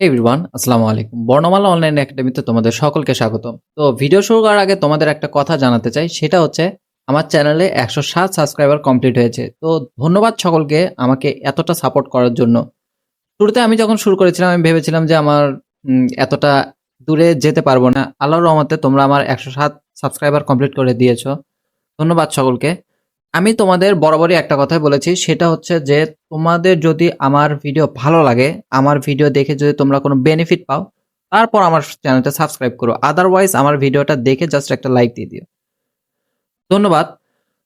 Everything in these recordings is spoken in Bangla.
এভরিওয়ান আসসালামু আলাইকুম। বর্ণমালা অনলাইন একাডেমিতে তোমাদের সকলকে স্বাগতম। তো ভিডিও শুরু করার আগে তোমাদের একটা কথা জানাতে চাই, সেটা হচ্ছে আমার চ্যানেলে একশো সাত সাবস্ক্রাইবার কমপ্লিট হয়েছে। তো ধন্যবাদ সকলকে আমাকে এতটা সাপোর্ট করার জন্য। শুরুতে আমি যখন শুরু করেছিলাম, আমি ভেবেছিলাম যে আমার এতটা দূরে যেতে পারব না। আল্লাহর রহমতে তোমরা আমার একশো সাত সাবস্ক্রাইবার কমপ্লিট করে দিয়েছ। ধন্যবাদ সকলকে। আমি তোমাদের বরাবরই একটা কথাই বলেছি, সেটা হচ্ছে যে তোমাদের যদি আমার ভিডিও ভালো লাগে, আমার ভিডিও দেখে যদি তোমরা কোনো বেনিফিট পাও, তারপর আমার চ্যানেলটা সাবস্ক্রাইব করো। আদারওয়াইজ আমার ভিডিওটা দেখে জাস্ট একটা লাইক দিয়ে দিও। ধন্যবাদ।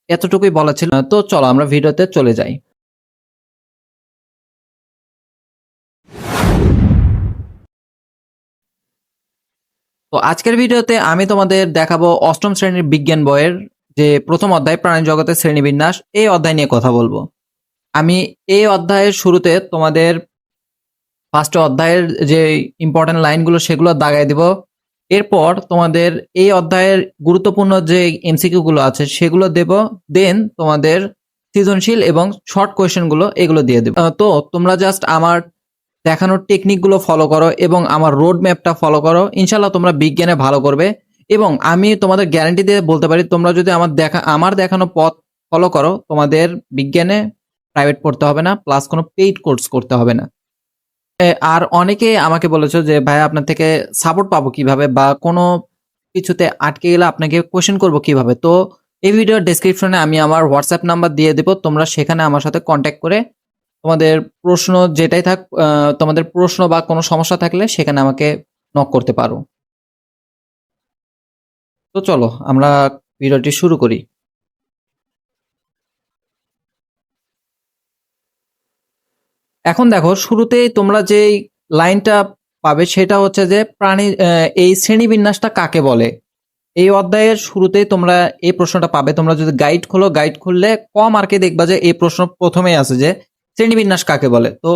এতটুকুই বলা ছিল তো চলো আমরা ভিডিওতে চলে যাই। তো আজকের ভিডিওতে আমি তোমাদের দেখাবো অষ্টম শ্রেণির বিজ্ঞান বইয়ের যে প্রথম অধ্যায় প্রাণী জগতের শ্রেণীবিন্যাস, এই অধ্যায় নিয়ে কথা বলব। আমি এই অধ্যায়ের শুরুতে তোমাদের ফার্স্ট অধ্যায়ের যে ইম্পর্টেন্ট লাইনগুলো সেগুলো দাগাই দিব। এরপর তোমাদের এই অধ্যায়ের গুরুত্বপূর্ণ যে এমসিকিউ গুলো আছে সেগুলো দেব। দেন তোমাদের সৃজনশীল এবং শর্ট কোয়েশ্চেনগুলো এগুলো দিয়ে দেবো। তো তোমরা জাস্ট আমার দেখানোর টেকনিকগুলো ফলো করো এবং আমার রোড ম্যাপটা ফলো করো। ইনশাল্লাহ তোমরা বিজ্ঞানে ভালো করবে। এবং আমি তোমাদের গ্যারান্টি দিয়ে বলতে পারি, তোমরা যদি আমার দেখা, আমার দেখানো পথ ফলো করো, তোমাদের বিজ্ঞানে প্রাইভেট পড়তে হবে না প্লাস কোনো পেইড কোর্স করতে হবে না। আর অনেকে আমাকে বলেছ যে, ভাই, আপনার থেকে সাপোর্ট পাবো কীভাবে বা কোনো কিছুতে আটকে গেলে আপনাকে কোশ্চেন করব কীভাবে? তো এই ভিডিওর ডেসক্রিপশনে আমি আমার হোয়াটসঅ্যাপ নাম্বার দিয়ে দেবো, তোমরা সেখানে আমার সাথে কন্ট্যাক্ট করে তোমাদের প্রশ্ন যেটাই থাক তোমাদের প্রশ্ন বা কোনো সমস্যা থাকলে সেখানে আমাকে নক করতে পারো। তো চলো, আমরা ভিডিওটি শুরু করি। এখন দেখো, শুরুতেই তোমরা যে লাইনটা পাবে সেটা হচ্ছে যে প্রাণী এই শ্রেণীবিন্যাসটা কাকে বলে? এই অধ্যায়ের শুরুতেই তোমরা এই প্রশ্নটা পাবে। তোমরা যদি গাইড খোলো গাইড খুললে ক মার্কে দেখবা যে এই প্রশ্ন প্রথমেই আছে যে শ্রেণীবিন্যাস কাকে বলে? তো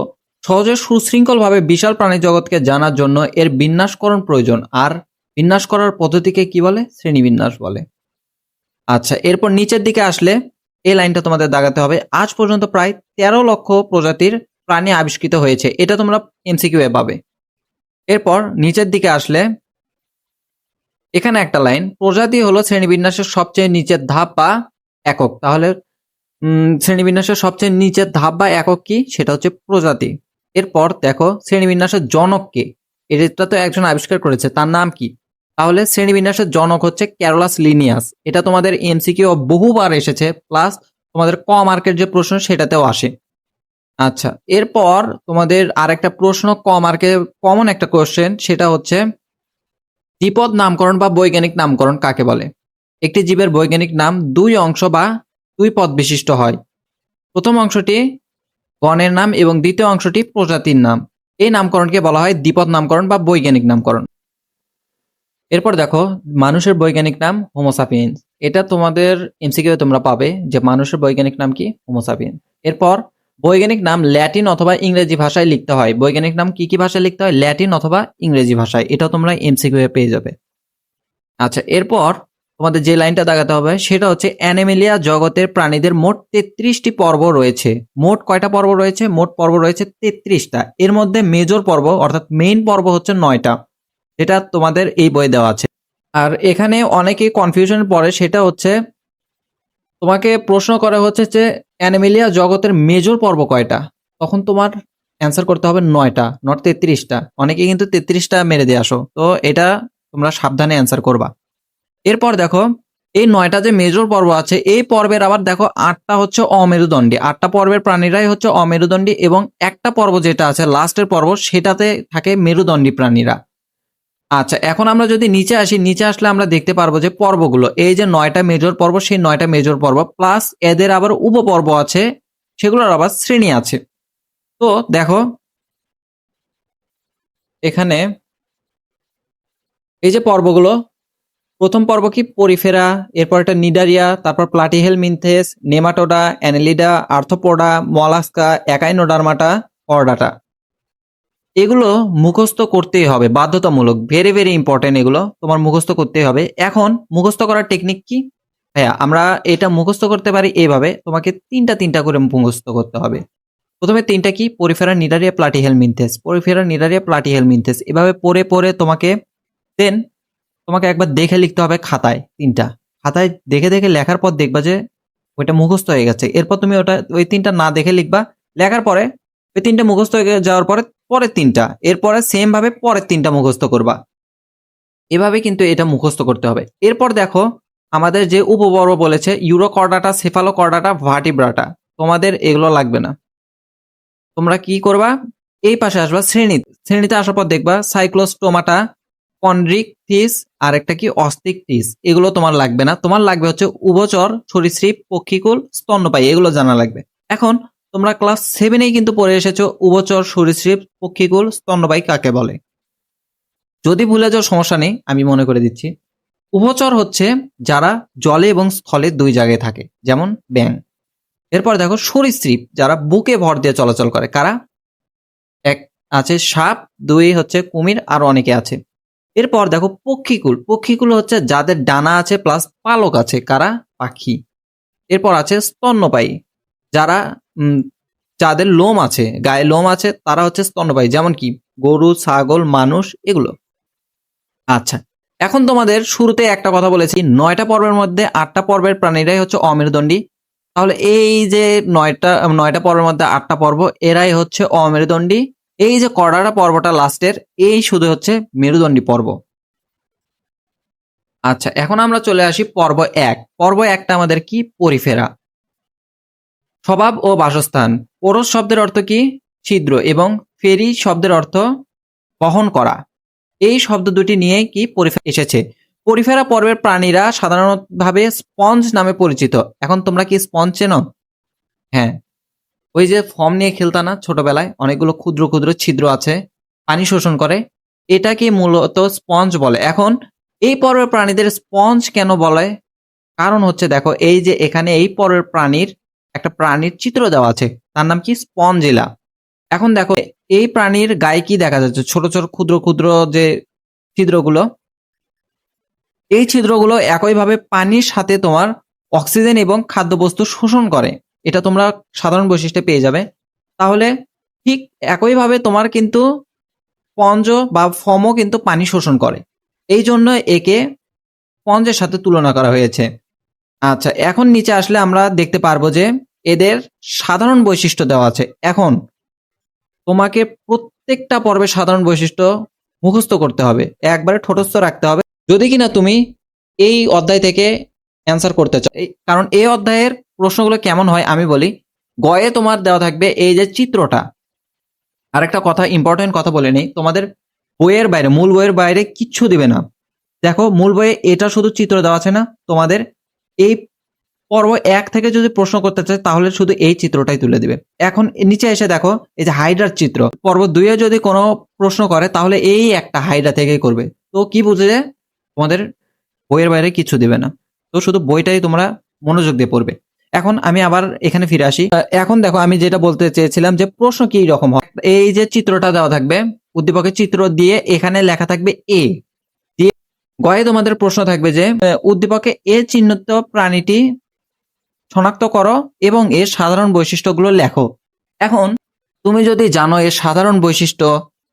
সহজে সুশৃঙ্খলভাবে বিশাল প্রাণী জগৎকে জানার জন্য এর বিন্যাসকরণ প্রয়োজন। আর বিন্যাস করার পদ্ধতিকে কি বলে? শ্রেণীবিন্যাস বলে। আচ্ছা এরপর নিচের দিকে আসলে এই লাইনটা তোমাদের দাগাতে হবে। আজ পর্যন্ত প্রায় তেরো লক্ষ প্রজাতির প্রাণী আবিষ্কৃত হয়েছে। এটা তোমরা এমসিকিউ এ পাবে। এরপর নিচের দিকে আসলে এখানে একটা লাইন, প্রজাতি হলো শ্রেণীবিন্যাসের সবচেয়ে নিচের ধাপ বা একক। তাহলে শ্রেণীবিন্যাসের সবচেয়ে নিচের ধাপ বা একক কি? সেটা হচ্ছে প্রজাতি। এরপর দেখো, শ্রেণীবিন্যাসের জনক কে? এটা তো একজন আবিষ্কার করেছে, তার নাম কি? তাহলে শ্রেণীবিন্যাসের জনক হচ্ছে ক্যারোলাস লিনিয়াস এটা তোমাদের এমসিকিউ বহুবার এসেছে প্লাস তোমাদের ক মার্কের যে প্রশ্ন সেটাতেও আসে। আচ্ছা এরপর তোমাদের আরেকটা প্রশ্ন, ক মার্কে কমন একটা কোশ্চেন সেটা হচ্ছে দ্বিপদ নামকরণ বা বৈজ্ঞানিক নামকরণ কাকে বলে? একটি জীবের বৈজ্ঞানিক নাম দুই অংশ বা দুই পদ বিশিষ্ট হয়। প্রথম অংশটি গণের নাম এবং দ্বিতীয় অংশটি প্রজাতির নাম। এই নামকরণকে বলা হয় দ্বিপদ নামকরণ বা বৈজ্ঞানিক নামকরণ। এরপর দেখো, মানুষের বৈজ্ঞানিক নাম হোমোসাপিয়েন্স এটা তোমাদের এমসিকিউ তোমরা পাবে যে মানুষের বৈজ্ঞানিক নাম কি? হোমোসাপিয়েন্স এরপর বৈজ্ঞানিক নাম ল্যাটিন অথবা ইংরেজি ভাষায় লিখতে হয়। বৈজ্ঞানিক নাম কি কি ভাষায় লিখতে হয়? ল্যাটিন অথবা ইংরেজি ভাষায়। এটা তোমরা এমসিকিউ পেয়ে যাবে। আচ্ছা এরপর তোমাদের যে লাইনটা দাগাতে হবে সেটা হচ্ছে অ্যানিমেলিয়া জগতের প্রাণীদের মোট তেত্রিশটি পর্ব রয়েছে। মোট কয়টা পর্ব রয়েছে? মোট পর্ব রয়েছে তেত্রিশটা। এর মধ্যে মেজর পর্ব অর্থাৎ মেইন পর্ব হচ্ছে নয়টা। যেটা তোমাদের এই বই দেওয়া আছে। আর এখানে অনেকে কনফিউশন পড়ে, সেটা হচ্ছে, তোমাকে প্রশ্ন করা হচ্ছে যে, অ্যানিমেলিয়া জগতের মেজর পর্ব কয়টা? তখন তোমার অ্যান্সার করতে হবে নয়টা নট তেত্রিশটা। অনেকে কিন্তু তেত্রিশটা মেরে দিয়ে আসো। তো এটা তোমরা সাবধানে অ্যান্সার করবা। এরপর দেখো, এই নয়টা যে মেজর পর্ব আছে, এই পর্বের আবার দেখো, আটটা হচ্ছে অমেরুদণ্ডী। আটটা পর্বের প্রাণীরাই হচ্ছে অমেরুদণ্ডী এবং একটা পর্ব যেটা আছে লাস্টের পর্ব, সেটাতে থাকে মেরুদণ্ডী প্রাণীরা। আচ্ছা এখন আমরা যদি নিচে আসি, নিচে আসলে আমরা দেখতে পারব যে পর্বগুলো, এই যে নয়টা মেজর পর্ব, সেই নয়টা মেজর পর্ব প্লাস এদের আবার উপপর্ব আছে, সেগুলোর আবার শ্রেণি আছে। তো দেখো, এখানে এই যে পর্বগুলো, প্রথম পর্ব কি? পরিফেরা, এরপর একটা নিডারিয়া, তারপর Platyhelminthes, Nematoda, Annelida, Arthropoda, Mollusca Echinodermata Chordata. এগুলো মুখস্থ করতেই হবে, বাধ্যতামূলক ভেরি ভেরি ইম্পর্টেন্ট এগুলো তোমার মুখস্থ করতেই হবে। এখন মুখস্থ করার টেকনিক কি? হ্যাঁ আমরা এটা মুখস্থ করতে পারি এইভাবে তোমাকে তিনটা তিনটা করে মুখস্থ করতে হবে। প্রথমে তিনটা কি? Porifera Cnidaria Platyhelminthes Porifera Cnidaria Platyhelminthes এভাবে পরে পরে তোমাকে দেন তোমাকে একবার দেখে লিখতে হবে খাতায় তিনটা। খাতায় দেখে দেখে লেখার পর দেখবা যে ওইটা মুখস্থ হয়ে গেছে। এরপর তুমি ওটা ওই তিনটা না দেখে লিখবা, লেখার পরে ওই তিনটা মুখস্থ হয়ে যাওয়ার পরে পরের তিনটা। এরপরে সেম ভাবে পরের তিনটা মুখস্থ করবা। এভাবে কিন্তু এটা মুখস্থ করতে হবে। এরপর দেখো, আমাদের যে উপবর্গ বলেছে ইউরোকর্ডাটা সেফালোকর্ডাটা ভার্টিব্রাটা তোমাদের এগুলো লাগবে না। তোমরা কি করবা? এই পাশে আসবা শ্রেণি শ্রেণীতে আসার পর দেখবা সাইক্লোস্টোমাটা কন্ড্রিক টিস আর একটা কি অস্তিক টিস এগুলো তোমার লাগবে না। তোমার লাগবে হচ্ছে উভচর, সরীসৃপ, পক্ষীকুল, স্তন্যপায়ী, এগুলো জানা লাগবে। এখন তোমরা ক্লাস সেভেনেই কিন্তু পড়ে এসেছ, উভচর সরীসৃপ পক্ষীকুল, স্তন্যপায়ী কাকে বলে? যদি ভুলে যাও, সমস্যা নেই, আমি মনে করে দিচ্ছি। উভচর হচ্ছে যারা জলে এবং স্থলে দুই জায়গায় থাকে, যেমন ব্যাং এরপর দেখো সরীসৃপ যারা বুকে ভর দিয়ে চলাচল করে, কারা? এক আছে সাপ, দুই হচ্ছে কুমির, আর অনেকে আছে। এরপর দেখো, পক্ষীকুল। পক্ষীকুল হচ্ছে যাদের ডানা আছে প্লাস পালক আছে, কারা? পাখি। এরপর আছে স্তন্যপায়ী। যারা যাদের লোম আছে, গায়ে লোম আছে, তারা হচ্ছে স্তন্যপায়ী। যেমন কি? গরু, ছাগল, মানুষ, এগুলো। আচ্ছা এখন তোমাদের শুরুতে একটা কথা বলেছি। নয়টা পর্বের মধ্যে আটটা পর্বের প্রাণীরাই হচ্ছে অমেরুদণ্ডী। তাহলে এই যে নয়টা নয়টা পর্বের মধ্যে আটটা পর্ব, এরাই হচ্ছে অমেরুদণ্ডী। এই যে কড়াটা পর্বটা লাস্টের, এই শুধু হচ্ছে মেরুদণ্ডী পর্ব। আচ্ছা এখন আমরা চলে আসি পর্ব এক। পর্ব একটা আমাদের কি? পরিফেরা। স্বভাব ও বাসস্থান। পরশ শব্দের অর্থ কি? ছিদ্র এবং ফেরি শব্দের অর্থ বহন করা। এই শব্দ দুটি নিয়ে কি পরিফেরা এসেছে? পরিফেরা পর্বের প্রাণীরা সাধারণভাবে স্পঞ্জ নামে পরিচিত। এখন তোমরা কি স্পঞ্জ চেনো? হ্যাঁ। ওই যে ফর্ম নিয়ে খেলতা না ছোটবেলায়? অনেকগুলো ক্ষুদ্র ক্ষুদ্র ছিদ্র আছে। পানি শোষণ করে। এটাকে মূলত স্পঞ্জ বলে? এখন এই পর্বের প্রাণীদের স্পঞ্জ কেন বলে? কারণ হচ্ছে দেখো, এই যে এখানে এই পর্বের প্রাণীর একটা প্রাণীর চিত্র দেওয়া আছে। তার নাম কি? স্পঞ্জিলা। এখন দেখো, এই প্রাণীর গায়ে কি দেখা যাচ্ছে? ছোট ছোট, ক্ষুদ্র ক্ষুদ্র যে ছিদ্রগুলো, এই ছিদ্রগুলো একইভাবে পানির সাথে তোমার অক্সিজেন এবং খাদ্যবস্তু শোষণ করে। এটা তোমরা সাধারণ বৈশিষ্ট্যে পেয়ে যাবে। তাহলে ঠিক একইভাবে তোমার কিন্তু স্পঞ্জ বা ফমও কিন্তু পানি শোষণ করে। এই জন্য একে স্পঞ্জের সাথে তুলনা করা হয়েছে। আচ্ছা এখন নিচে আসলে আমরা দেখতে পারব যে এদের সাধারণ বৈশিষ্ট্য দেওয়া আছে। এখন তোমাকে প্রত্যেকটা পর্বে সাধারণ বৈশিষ্ট্য মুখস্থ করতে হবে। একবারে ঠোঁটস্থ রাখতে হবে। যদি কিনা তুমি এই অধ্যায় থেকে অ্যান্সার করতে চাও কারণ এই অধ্যায়ের প্রশ্নগুলো কেমন হয় আমি বলি। গয়ে তোমার দেওয়া থাকবে এই যে চিত্রটা। আরেকটা কথা ইম্পর্টেন্ট কথা বলে নেই। তোমাদের বইয়ের বাইরে, মূল বইয়ের বাইরে কিচ্ছু দিবে না। দেখো, মূল বইয়ে এটা শুধু চিত্র দেওয়া আছে না, তোমাদের এই পর্ব এক থেকে যদি প্রশ্ন করতে চায়, তাহলে শুধু এই চিত্রটাই তুলে দিবে। এখন নিচে এসে দেখো, এই যে হাইড্রার চিত্র। পর্ব দুইয়ে যদি কোনো প্রশ্ন করে, তাহলে এই একটা হাইড্রা থেকেই করবে। তো কি বুঝে যে তোমাদের বইয়ের বাইরে কিছু দিবে না। তো শুধু বইটাই তোমরা মনোযোগ দিয়ে পড়বে। এখন আমি আবার এখানে ফিরে আসি। এখন দেখো, আমি যেটা বলতে চেয়েছিলাম যে প্রশ্ন কি রকম হয়? এই যে চিত্রটা দেওয়া থাকবে, উদ্দীপকের চিত্র দিয়ে এখানে লেখা থাকবে এ। গয়ে তোমাদের প্রশ্ন থাকবে যে উদ্দীপকে এ চিহ্নিত প্রাণীটি শনাক্ত করো এবং এর সাধারণ বৈশিষ্ট্যগুলো লেখো। এখন, তুমি যদি জানো এর সাধারণ বৈশিষ্ট্য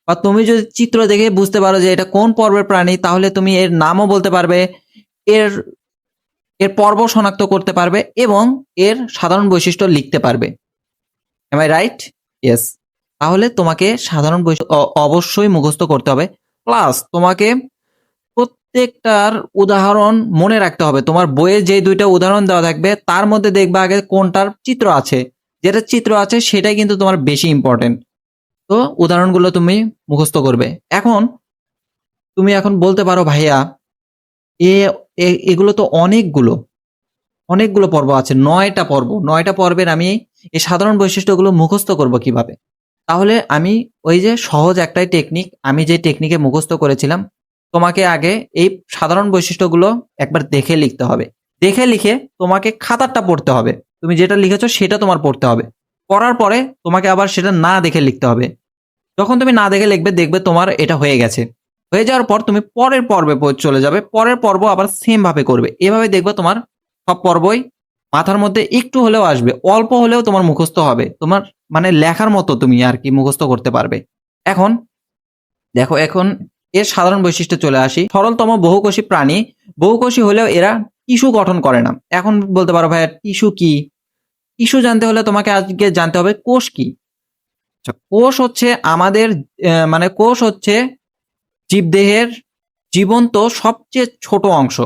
বা তুমি যদি চিত্র দেখে বুঝতে পারো যে এটা কোন পর্বের প্রাণী, তাহলে তুমি এর নামও বলতে পারবে, এর এর পর্ব শনাক্ত করতে পারবে এবং এর সাধারণ বৈশিষ্ট্য লিখতে পারবে। এম আই রাইট ইয়েস তাহলে তোমাকে সাধারণ বৈশিষ্ট্য অবশ্যই মুখস্থ করতে হবে। প্লাস তোমাকে প্রত্যেকটার উদাহরণ মনে রাখতে হবে। তোমার বইয়ে যে দুইটা উদাহরণ দেওয়া থাকবে, তার মধ্যে দেখবে আগে কোনটার চিত্র আছে। যেটা চিত্র আছে, সেটাই কিন্তু তোমার বেশি ইম্পর্টেন্ট তো উদাহরণগুলো তুমি মুখস্থ করবে। এখন তুমি এখন বলতে পারো, ভাইয়া, এ এগুলো তো অনেকগুলো অনেকগুলো পর্ব আছে, নয়টা পর্ব। নয়টা পর্বের আমি এই সাধারণ বৈশিষ্ট্যগুলো মুখস্থ করব কীভাবে? তাহলে আমি ওই যে সহজ একটাই টেকনিক আমি যে টেকনিকে মুখস্থ করেছিলাম তোমাকে আগে এই সাধারণ বৈশিষ্ট্যগুলো একবার দেখে লিখতে হবে। দেখে লিখে তোমাকে খাতারটা পড়তে হবে। তুমি যেটা লিখেছো সেটা তোমার পড়তে হবে। পড়ার পরে তোমাকে আবার সেটা না দেখে লিখতে হবে। যখন তুমি না দেখে লিখবে, দেখবে তোমার এটা হয়ে গেছে। হয়ে যাওয়ার পর তুমি পরের পর্বে চলে যাবে। পরের পর্ব আবার সেম ভাবে করবে। এভাবে দেখবে তোমার সব পর্বই মাথার মধ্যে একটু হলেও আসবে। অল্প হলেও তোমার মুখস্থ হবে। তোমার মানে লেখার মতো তুমি আর কি মুখস্থ করতে পারবে। এখন, দেখো, এখন এর সাধারণ বৈশিষ্ট্য চলে আসি। সরলতম বহুকোষী প্রাণী। বহুকোষী হলেও এরা টিস্যু গঠন করে না। এখন বলতে পারো ভাইয়া টিস্যু কি? টিস্যু জানতে হলে তোমাকে আজকে জানতে হবে কোষ কি। আচ্ছা। কোষ হচ্ছে আমাদের মানে কোষ হচ্ছে জীবদেহের জীবন্ত সবচেয়ে ছোট অংশ।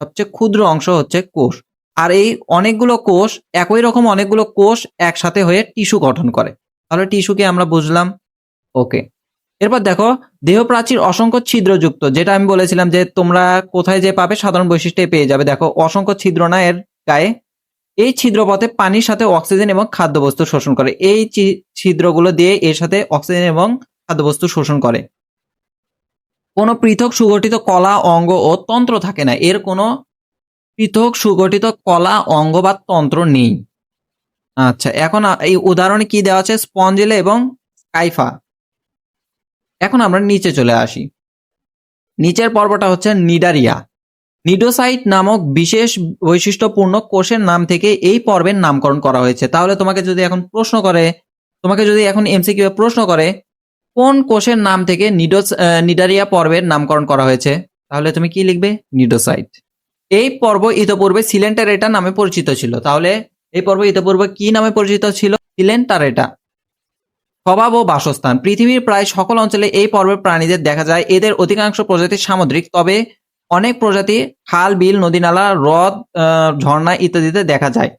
সবচেয়ে ক্ষুদ্র অংশ হচ্ছে কোষ। আর এই অনেকগুলো কোষ একই রকম অনেকগুলো কোষ একসাথে হয়ে টিস্যু গঠন করে। তাহলে টিস্যুকে আমরা বুঝলাম। ওকে। এরপর দেখো দেহ প্রাচীর অসংখ্য ছিদ্রযুক্ত, যেটা আমি বলেছিলাম যে তোমরা কোথায় যে পাবে সাধারণ বৈশিষ্ট্যে পেয়ে যাবে। দেখো, অসংখ্য ছিদ্র না এর গায়ে। এই ছিদ্রপথে পানির সাথে অক্সিজেন এবং খাদ্যবস্তু শোষণ করে। এই ছিদ্রগুলো দিয়ে এর সাথে অক্সিজেন এবং খাদ্যবস্তু শোষণ করে। কোনো পৃথক সুগঠিত কলা, অঙ্গ ও তন্ত্র থাকে না। এর কোনো পৃথক সুগঠিত কলা, অঙ্গ বা তন্ত্র নেই। আচ্ছা এখন এই উদাহরণে কি দেওয়া আছে? স্পঞ্জেলে এবং কাইফা এখন আমরা নিচে চলে আসি। নিচের পর্বটা হচ্ছে নিডারিয়া। নিডোসাইট নামক বিশেষ বৈশিষ্ট্যপূর্ণ কোষের নাম থেকে এই পর্বের নামকরণ করা হয়েছে। তাহলে তোমাকে যদি এখন প্রশ্ন করে, তোমাকে যদি এখন এমসিকিউ প্রশ্ন করে, কোন কোষের নাম থেকে নিডোস নিডারিয়া পর্বের নামকরণ করা হয়েছে? তাহলে তুমি কি লিখবে? নিডোসাইট। এই পর্ব ইতপূর্বে সিলেন্টারেটা নামে পরিচিত ছিল। তাহলে এই পর্ব ইতপূর্বে কি নামে পরিচিত ছিল? সিলেন্টারেটা। স্বভাব ও বাসস্থান। পৃথিবীর প্রায় সকল অঞ্চলে এই পর্বের প্রাণীদের দেখা যায়। এদের অধিকাংশ প্রজাতি সামুদ্রিক, তবে অনেক প্রজাতি খাল, বিল নদীনালা হ্রদ ঝর্ণা ইত্যাদিতে দেখা যায়।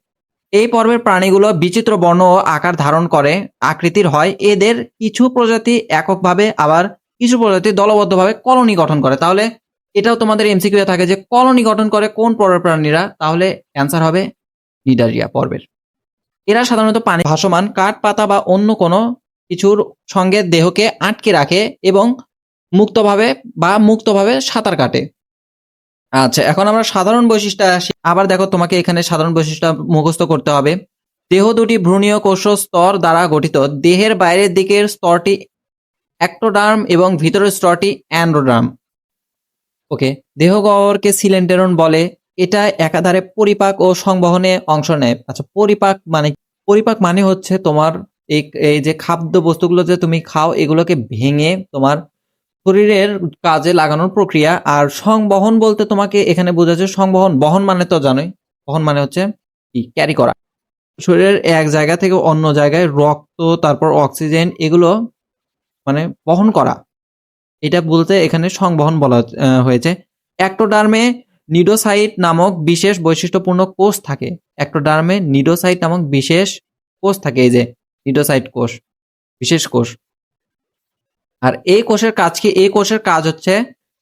এই পর্বের প্রাণীগুলো বিচিত্র বর্ণ ও আকার ধারণ করে, আকৃতির হয়। এদের কিছু প্রজাতি এককভাবে আবার কিছু প্রজাতি দলবদ্ধভাবে কলোনি গঠন করে। তাহলে এটাও তোমাদের এমসিকিউ থাকে যে কলোনি গঠন করে কোন পর্বের প্রাণীরা, তাহলে অ্যান্সার হবে নিডারিয়া পর্বের। এরা সাধারণত পানি ভাসমান, কাঠ, পাতা বা অন্য কোনো কিছুর সঙ্গে দেহকে আটকে রাখে এবং মুক্তভাবে বা মুক্তভাবে সাঁতার কাটে। আচ্ছা এখন আমরা সাধারণ বৈশিষ্ট্য আসি। আবার দেখো তোমাকে এখানে সাধারণ বৈশিষ্ট্য মুখস্থ করতে হবে। দেহ দুটি ভ্রূণীয় কোষ স্তর দ্বারা গঠিত। দেহের বাইরের দিকের স্তরটি অ্যাক্টোডার্ম এবং ভিতরের স্তরটি অ্যান্ড্রোডার্ম। ওকে দেহ গহ্বরকে সিলেন্টেরন বলে। এটা একাধারে পরিপাক ও সংবহনে অংশ নেয়। আচ্ছা পরিপাক মানে পরিপাক মানে হচ্ছে তোমার এই এই যে খাদ্য বস্তুগুলো যে তুমি খাও, এগুলোকে ভেঙে তোমার শরীরের কাজে লাগানোর প্রক্রিয়া। আর সংবহন বলতে তোমাকে এখানে বোঝাচ্ছে সংবহন। বহন মানে তো জানোই। বহন মানে হচ্ছে কি? ক্যারি করা। শরীরের এক জায়গা থেকে অন্য জায়গায় রক্ত, তারপর অক্সিজেন এগুলো মানে বহন করা। এটা বলতে এখানে সংবহন বলা হয়েছে। অ্যাক্টোডার্মে নিডোসাইট নামক বিশেষ বৈশিষ্ট্যপূর্ণ কোষ থাকে। অ্যাক্টোডার্মে নিডোসাইট নামক বিশেষ কোষ থাকে। এই যে নিডোসাইট কোষ, বিশেষ কোষ। আর এই কোষের কাজ কি? এই কোষের কাজ হচ্ছে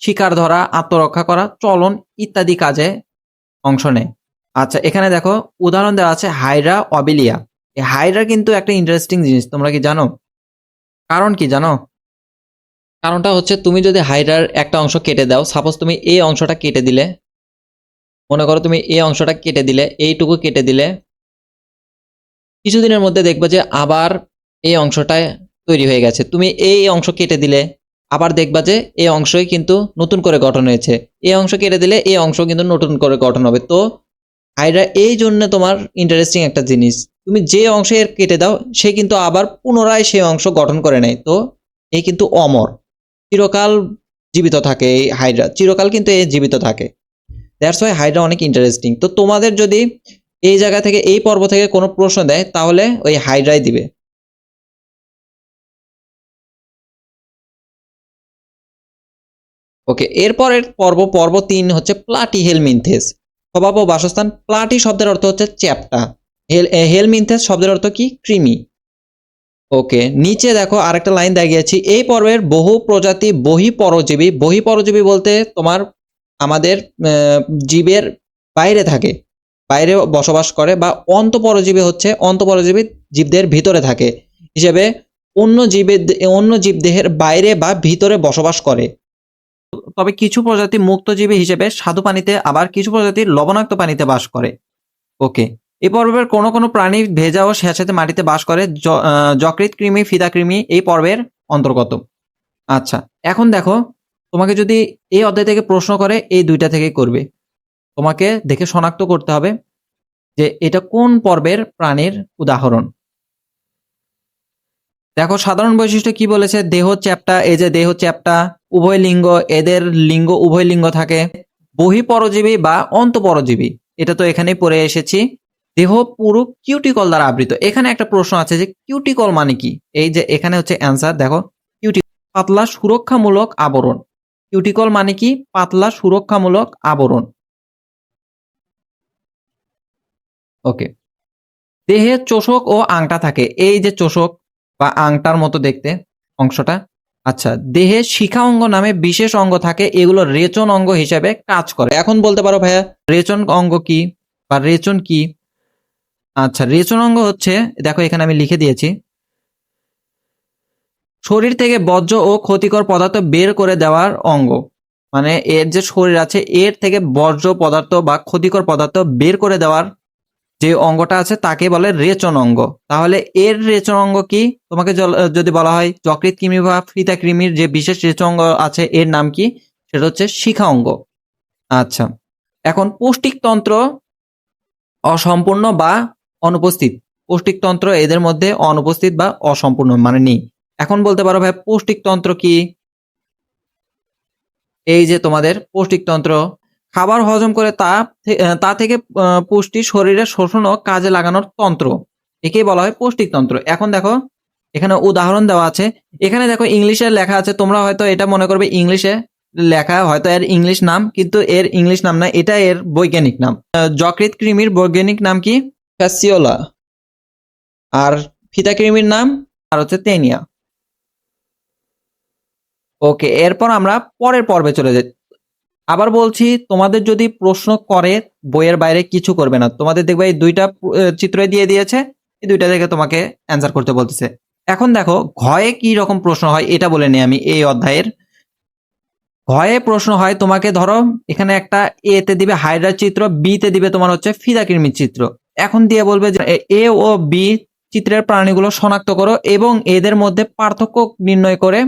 শিকার ধরা, আত্মরক্ষা করা, চলন ইত্যাদি কাজে অংশ নেয়। আচ্ছা এখানে দেখো উদাহরণ দেওয়া আছে হাইড্রা অবিলিয়া। এই হাইড্রা কিন্তু একটা ইন্টারেস্টিং জিনিস, তোমরা কি জানো? কারণ কি জানো? কারণটা হচ্ছে তুমি যদি হাইড্রার একটা অংশ কেটে দাও সাপোজ তুমি এই অংশটা কেটে দিলে, মনে করো তুমি এই অংশটা কেটে দিলে, এইটুকু কেটে দিলে কিছুদিনের মধ্যে দেখবে যে আবার এই অংশটা তৈরি হয়ে গেছে। তুমি এই অংশ কেটে দিলে, আবার দেখবা যে এই অংশই কিন্তু নতুন করে গঠন হয়েছে। এই অংশ কেটে দিলে এই অংশ কিন্তু নতুন করে গঠন হবে। তো হাইড্রা এই জন্য তোমার ইন্টারেস্টিং একটা জিনিস। তুমি যে অংশে এর কেটে দাও, সে কিন্তু আবার পুনরায় সেই অংশ গঠন করে নেয়। তো এই কিন্তু অমর। চিরকাল জীবিত থাকে এই হাইড্রা। চিরকাল কিন্তু এ জীবিত থাকে। দ্যাটস ওয়াই হাইড্রা অনেক ইন্টারেস্টিং তো তোমাদের যদি এই জায়গা থেকে, এই পর্ব থেকে কোনো প্রশ্ন দেয়, তাহলে ওই হাইড্রাই দিবে। ওকে, এরপরের পর্ব পর্ব তিন হচ্ছে প্লাটি হেলমিনথেস। স্বভাব ও বাসস্থান, প্লাটি শব্দের অর্থ হচ্ছে চ্যাপ্টা। হেল হেলমিনথেস শব্দের অর্থ কি? কৃমি। ওকে, নিচে দেখো আরেকটা লাইন দেখিয়েছি এই পর্বের বহু প্রজাতি বহি পরজীবী বহি পরজীবী বলতে তোমার আমাদের জীবের বাইরে থাকে। বাইরে বসবাস করে বা অন্তঃপরজীবী হচ্ছে অন্তঃপরজীবী জীবদের ভিতরে থাকে। হিসেবে অন্য জীবের অন্য জীবদেহের বাইরে বা ভিতরে বসবাস করে। তবে কিছু প্রজাতি মুক্তজীবী হিসেবে স্বাদু পানিতে আবার কিছু প্রজাতি লবণাক্ত পানিতে বাস করে। ওকে এই পর্বের কোনো কোনো প্রাণী ভেজা ও স্যাঁচাতে মাটিতে বাস করে য- আহ, যকৃৎ কৃমি ফিদা কৃমি এই পর্বের অন্তর্গত। আচ্ছা এখন দেখো তোমাকে যদি এই অধ্যায় থেকে প্রশ্ন করে এই দুইটা থেকে করবে। তোমাকে দেখে শনাক্ত করতে হবে যে এটা কোন পর্বের প্রাণীর উদাহরণ। দেখো, সাধারণ বৈশিষ্ট্য কি বলেছে? দেহ চ্যাপ্টা, এই যে দেহ চ্যাপ্টা, উভয় লিঙ্গ, এদের লিঙ্গ, উভয় লিঙ্গ থাকে বহি পরজীবী বা অন্তপরজীবী। এটা তো এখানেই পড়ে এসেছি। দেহ পুরো কিউটিকল দ্বারা আবৃত। এখানে একটা প্রশ্ন আছে যে কিউটিকল মানে কি? এই যে এখানে হচ্ছে অ্যান্সার দেখো কিউটি পাতলা সুরক্ষামূলক আবরণ। কিউটিকল মানে কি? পাতলা সুরক্ষামূলক আবরণ। ওকে দেহে চোষক ও আংটা থাকে। এই যে চোষক বা আংটার মতো দেখতে অংশটা আচ্ছা দেহে শিখা অঙ্গ নামে বিশেষ অঙ্গ থাকে, এগুলো রেচন অঙ্গ হিসেবে কাজ করে। এখন বলতে পারো ভাইয়া, রেচন অঙ্গ কি বা রেচন কি? আচ্ছা রেচন অঙ্গ হচ্ছে, দেখো এখানে আমি লিখে দিয়েছি, শরীর থেকে বর্জ্য ও ক্ষতিকর পদার্থ বের করে দেওয়ার অঙ্গ। মানে এর যে শরীর আছে, এর থেকে বর্জ্য পদার্থ বা ক্ষতিকর পদার্থ বের করে দেওয়ার যে অঙ্গটা আছে তাকে বলে রেচন অঙ্গ। তাহলে এর রেচন অঙ্গ কি? তোমাকে যদি বলা হয় যকৃত কৃমি বা ফিতা কৃমির যে বিশেষ রেচন অঙ্গ আছে, এর নাম কি? সেটা হচ্ছে শিখা অঙ্গ। আচ্ছা এখন পৌষ্টিকতন্ত্র অসম্পূর্ণ বা অনুপস্থিত? পৌষ্টিকতন্ত্র এদের মধ্যে অনুপস্থিত বা অসম্পূর্ণ মানে নেই। এখন বলতে পারো ভাই পৌষ্টিকতন্ত্র কি? এই যে তোমাদের পৌষ্টিকতন্ত্র খাবার হজম করে তা তা থেকে পুষ্টি শরীরে শোষণ ও কাজে লাগানোর তন্ত্র। একেই বলা হয় পৌষ্টিকতন্ত্র এখন দেখো, এখানে উদাহরণ দেওয়া আছে। এখানে দেখো ইংলিশে লেখা আছে, তোমরা হয়তো এটা মনে করবে ইংলিশে লেখা, হয়তো এর ইংলিশ নাম, কিন্তু এর ইংলিশ নাম না এটা এর বৈজ্ঞানিক নাম। যকৃৎ কৃমির বৈজ্ঞানিক নাম কি? ফ্যাসিওলা। আর ফিতা কৃমির নাম? আর হচ্ছে তেনিয়া। ওকে, এরপর আমরা পরের পর্বে চলে যাই। আবার বলছি তোমাদের যদি প্রশ্ন করে বইয়ের বাইরে কিছু করবে না। তোমাদের দেখবে এই দুইটা আহ, চিত্রই দিয়ে দিয়েছে এই দুইটা থেকে তোমাকে অ্যান্সার করতে বলতেছে। এখন দেখো ঘয়ে কি রকম প্রশ্ন হয় এটা বলে নিই আমি এই অধ্যায়ের। ঘয়ে প্রশ্ন হয় তোমাকে ধরো এখানে একটা এ তে দিবে হাইড্রার চিত্র বি তে দিবে তোমার হচ্ছে ফিদাকির্মির চিত্র। এখন দিয়ে বলবে যে এ ও বি চিত্রের প্রাণীগুলো শনাক্ত করো এবং এদের মধ্যে পার্থক্য নির্ণয় করে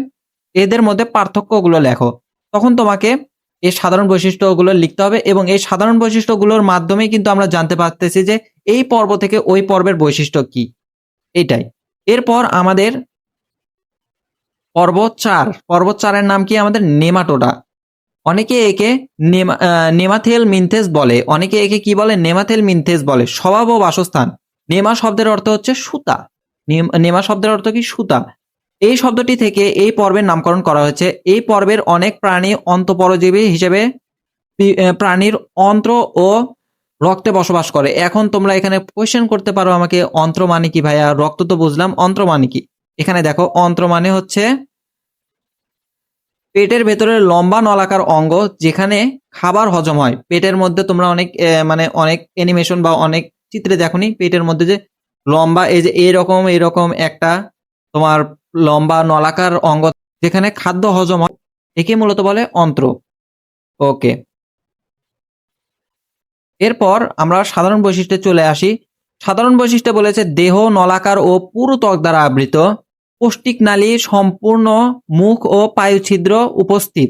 এদের মধ্যে পার্থক্যগুলো লেখো। তখন তোমাকে এই সাধারণ বৈশিষ্ট্যগুলো লিখতে হবে এবং এই সাধারণ বৈশিষ্ট্যগুলোর মাধ্যমেই কিন্তু আমরা জানতে পারতেছি যে এই পর্ব থেকে ওই পর্বের বৈশিষ্ট্য কি। এটাই এরপর আমাদের পর্ব চার। পর্ব চারের নাম কি আমাদের? নেমাটোডা। অনেকে একে নেমা- নেমাথেল মিনথেস বলে। অনেকে একে কি বলে? নেমাথেল মিনথেস বলে। স্বভাব ও বাসস্থান। নেমা শব্দের অর্থ হচ্ছে সুতা। নেমা শব্দের অর্থ কি? সুতা। এই শব্দটি থেকে এই পর্বের নামকরণ করা হয়েছে। এই পর্বের অনেক প্রাণী অন্তপরজীবী হিসেবে প্রাণীর অন্ত্র ও রক্তে বসবাস করে। এখন তোমরা এখানে কোয়েশ্চেন করতে পারো আমাকে, অন্ত্র মানে কি ভাইয়া? রক্ত তো বুঝলাম, অন্ত্র মানে কি? এখানে দেখো, অন্ত্র মানে হচ্ছে পেটের ভেতরে লম্বা নলাকার অঙ্গ, যেখানে খাবার হজম হয়। পেটের মধ্যে তোমরা অনেক মানে অনেক অ্যানিমেশন বা অনেক চিত্রে দেখোনি, পেটের মধ্যে যে লম্বা, এই যে এরকম এরকম একটা তোমার লম্বা নলাকার অঙ্গ যেখানে খাদ্য হজম হয়, একে মূলত বলে অন্ত্র। ওকে। এরপর আমরা সাধারণ বৈশিষ্ট্যে চলে আসি। সাধারণ বৈশিষ্ট্য বলেছে দেহ, নলাকার ও পুরু ত্বক দ্বারা আবৃত। পৌষ্টিক নালী সম্পূর্ণ মুখ ও পায়ুছিদ্র উপস্থিত।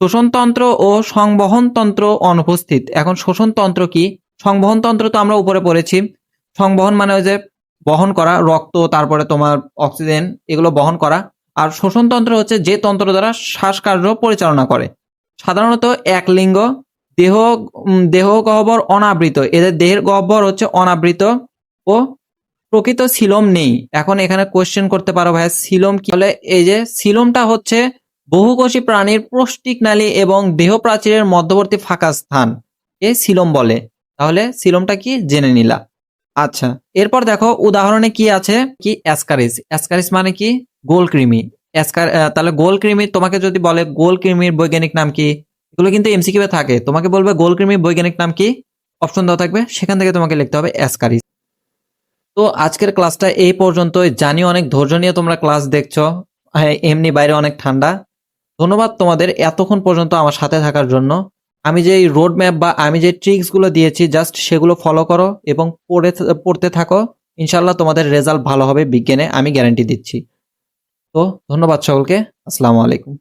শোষণতন্ত্র ও সংবহনতন্ত্র অনুপস্থিত। এখন শোষণতন্ত্র কি? সংবহনতন্ত্র তো আমরা উপরে পড়েছি। সংবহন মানে যে বহন করা, রক্ত, তারপরে তোমার অক্সিজেন, এগুলো বহন করা। আর শোষণতন্ত্র হচ্ছে যে তন্ত্র দ্বারা শ্বাসকার্য পরিচালনা করে। সাধারণত এক লিঙ্গ, দেহ দেহ গহ্বর অনাবৃত। এদের দেহের গহ্বর হচ্ছে অনাবৃত ও প্রকৃত সিলোম নেই। এখন এখানে কোশ্চেন করতে পারো ভাই সিলোম কি? বলে এই যে সিলোমটা হচ্ছে বহুকোষী প্রাণীর প্রষ্টিক নালী এবং দেহ প্রাচীরের মধ্যবর্তী ফাঁকা স্থান। এ সিলোম বলে। তাহলে সিলোমটা কি? জেনে নিলা। আচ্ছা এরপর দেখো উদাহরণে কি আছে? কি? অ্যাসকারিস অ্যাসকারিস মানে কি? গোল কৃমি। অ্যাসকার তাহলে গোল কৃমি তোমাকে যদি বলে গোল কৃমির বৈজ্ঞানিক নাম কি? এগুলো কিন্তু এমসিকিউ থাকে। তোমাকে বলবে গোল কৃমির বৈজ্ঞানিক নাম কি? অপশন দেওয়া থাকবে। সেখান থেকে তোমাকে লিখতে হবে অ্যাসকারিস তো আজকের ক্লাসটা এই পর্যন্তই। জানি অনেক ধৈর্য নিয়ে তোমরা ক্লাস দেখছ। হ্যাঁ, এমনি বাইরে অনেক ঠান্ডা। ধন্যবাদ তোমাদের এতক্ষণ পর্যন্ত আমার সাথে থাকার জন্য। আমি যে রোড ম্যাপ বা আমি যে ট্রিক্সগুলো দিয়েছি জাস্ট সেগুলো ফলো করো এবং পড়ে পড়তে থাকো। ইনশাল্লাহ তোমাদের রেজাল্ট ভালো হবে বিজ্ঞানে, আমি গ্যারান্টি দিচ্ছি। তো ধন্যবাদ সকলকে। আসসালামু আলাইকুম।